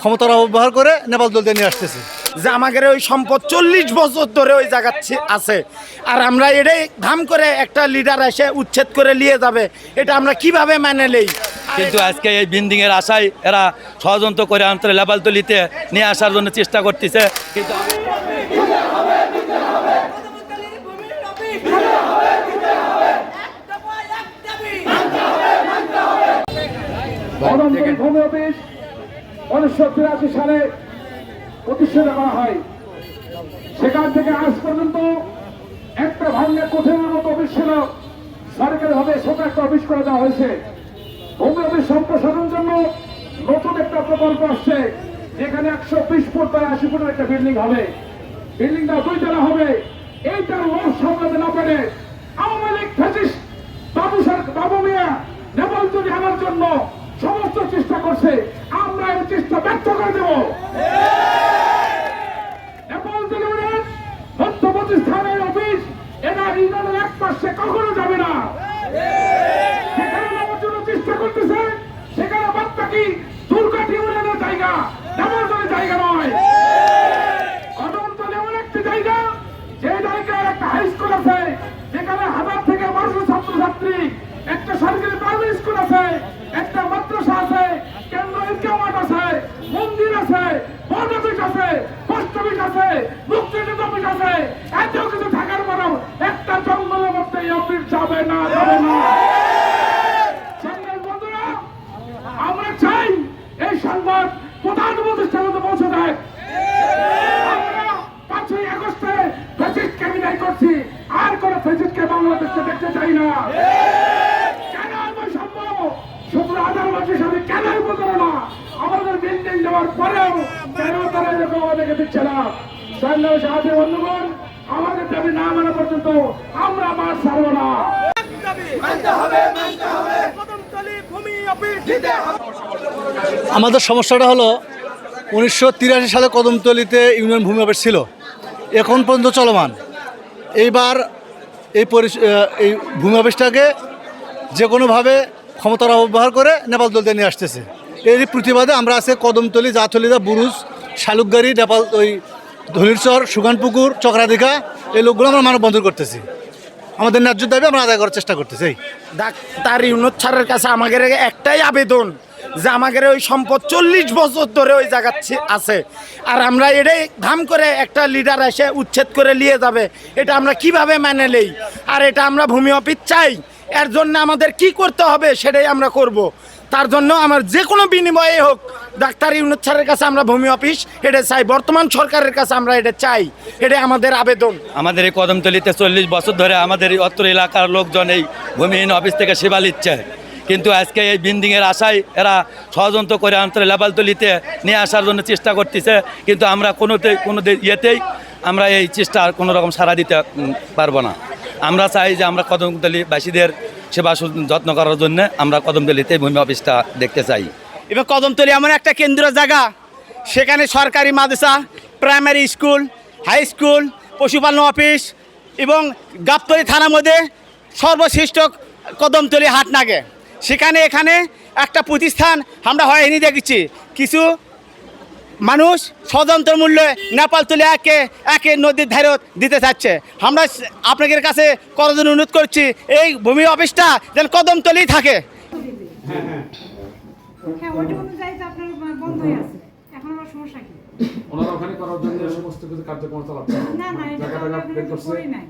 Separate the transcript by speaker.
Speaker 1: ক্ষমতার অপব্যবহার করে নেপাল দলতে নিয়ে আসতেছে।
Speaker 2: যে আমাদের ওই সম্পদ চল্লিশ বছর ধরে ওই জায়গা আছে। আর আমরা এটাই ধাম করে একটা লিডার এসে উচ্ছেদ করে নিয়ে যাবে এটা আমরা কীভাবে মেনে নেই?
Speaker 3: কিন্তু আজকে এই বিল্ডিং এর আশায় এরা ষড়যন্ত্র করে অন্তরে লেবাল তলিতে নিয়ে আসার জন্য চেষ্টা করতেছে। কিন্তু
Speaker 4: উনিশশো তিরাশি সালে প্রতিষ্ঠিত করা হয়। সেখান থেকে আজ পর্যন্ত একটা ভাঙে কঠিনের মতো অফিস ছিল সরকারি ভাবে ছোট একটা অফিস করে দেওয়া হয়েছে। ভূমি অফিস সম্প্রসারণের জন্য নতুন একটা প্রকল্প আসছে, যেখানে একশো বিশ ফুট বা আশি ফুটের একটা বিল্ডিং হবে। বিল্ডিংটা দুই তলা হবে। এইটার লোক সামলাতে না পেরে আওয়ামী লীগ ফ্যাসিস্ট বাবু বাবু মিয়া নেপাল তৈরি আনার জন্য সমস্ত চেষ্টা করছে। চেষ্টা ব্যর্থ করে দেব। নেপাল তৈরি মধ্যবর্তী স্থানের অফিস এরা ইউনিয়নের এক পাশে কখনো যাবে না। সেখানে নেওয়ার জন্য চেষ্টা করতেছে, সেখানে বাদ বাকি দুর্গাটি ইউনিয়নের জায়গা নেপাল তৈরি জায়গা নয়। একটা হাই স্কুল আছে, যেখানে হাজার থেকে বারোশো ছাত্রছাত্রী, একটা সরকারি প্রাইমারি স্কুল আছে, একটা মাদ্রাসা আছে কেন্দ্র ইনকাম মাঠ আছে মন্দির আছে বোর্ড অফিস আছে অফিস আছে মুক্তিযুদ্ধ আছে। এত কিছু থাকার পরেও একটা জঙ্গলের মধ্যে এই যাবে না যাবে না। আমরা চাই এই সংবাদ প্রধান প্রতিষ্ঠান মধ্যে পৌঁছে দেয়। পাঁচই আগস্টে ফেসিস্টকে বিদায় করছি। আর কোন ফেসিস্টকে বাংলাদেশে দেখতে চাই না। কেন এমন সম্ভব হাজার মানুষের সাথে কেন না আমাদের বিল্ডিং দেওয়ার পরেও আমাদের দাবি না মানা পর্যন্ত আমরা মার ছাড়বো না।
Speaker 1: আমাদের সমস্যাটা হলো উনিশশো তিরাশি সালে কদমতলিতে ইউনিয়ন ভূমি অফিস ছিল। এখন পর্যন্ত চলমান। এইবার এই এই ভূমি অফিসটাকে যে কোনোভাবে ক্ষমতার অপব্যবহার করে নেপাল দলতে নিয়ে আসতেছে। এরই প্রতিবাদে আমরা আছে কদমতলি জাথলিদা বুরুজ শালুকগাড়ি নেপাল, ওই ধনিরচর সুগানপুকুর চক্রাধিকা, এই লোকগুলো আমরা মানববন্ধন করতেছি। আমাদের ন্যায্য দাবি আমরা আদায় করার চেষ্টা করতেছি।
Speaker 2: ডাক্তার ইউনুস স্যারের কাছে আমাদের একটাই আবেদন, যে আমাদের ওই সম্পদ চল্লিশ বছর ধরে ওই জায়গা আছে। আর আমরা এটাই ধাম করে একটা লিডার এসে উচ্ছেদ করে নিয়ে যাবে। এটা আমরা কীভাবে মেনে নেই? আর এটা আমরা ভূমি অফিস চাই। এর জন্য আমাদের কি করতে হবে সেটাই আমরা করব। তার জন্য আমার যে কোনো বিনিময়ে হোক, ডাক্তার ইউনুস স্যারের কাছে আমরা ভূমি অফিস, এটা চাই। বর্তমান সরকারের কাছে আমরা এটা চাই। এটা আমাদের আবেদন।
Speaker 3: আমাদের এই কদমতলিতে চল্লিশ বছর ধরে আমাদের এই অত্র এলাকার লোকজন এই ভূমিহীন অফিস থেকে সেবা নিচ্ছে। কিন্তু আজকে এই এর আশায় এরা ষড়যন্ত্র করে অন্তরে লেবাল তলিতে নিয়ে আসার জন্য চেষ্টা করতেছে। কিন্তু আমরা কোনোতে কোনো ইয়েতেই আমরা এই চেষ্টা কোনো রকম সাড়া দিতে পারব না। আমরা চাই যে আমরা কদমতলিবাসীদের সেবা যত্ন করার জন্য আমরা কদমতলিতে ভূমি অফিসটা দেখতে চাই।
Speaker 2: এবার কদমতলি এমন একটা কেন্দ্র জায়গা, সেখানে সরকারি মাদ্রাসা, প্রাইমারি স্কুল, হাই স্কুল, পশুপালন অফিস এবং গাবতলি থানার মধ্যে সর্বশ্রেষ্ঠ কদমতলি হাটনাগে। সেখানে এখানে একটা প্রতিষ্ঠান আমরা হয়নি দেখেছি কিছু মানুষ স্বতন্ত্র মূল্যে নেপাল তুলে একে একে নদীর ধারে দিতে চাচ্ছে। আমরা আপনাদের কাছে করজন অনুরোধ করছি এই ভূমি অফিসটা যেন কদমতলেই থাকে।
Speaker 5: হ্যাঁ ওইটা অনুযায়ী তো আপনার বন্ধ হয়ে আছে। এখন আবার সমস্যা কি?
Speaker 4: ওনারা ওখানে করার জন্য সমস্ত কিছু কার্যক্রম চালাচ্ছে।
Speaker 5: না না এটা আমরা করি নাই।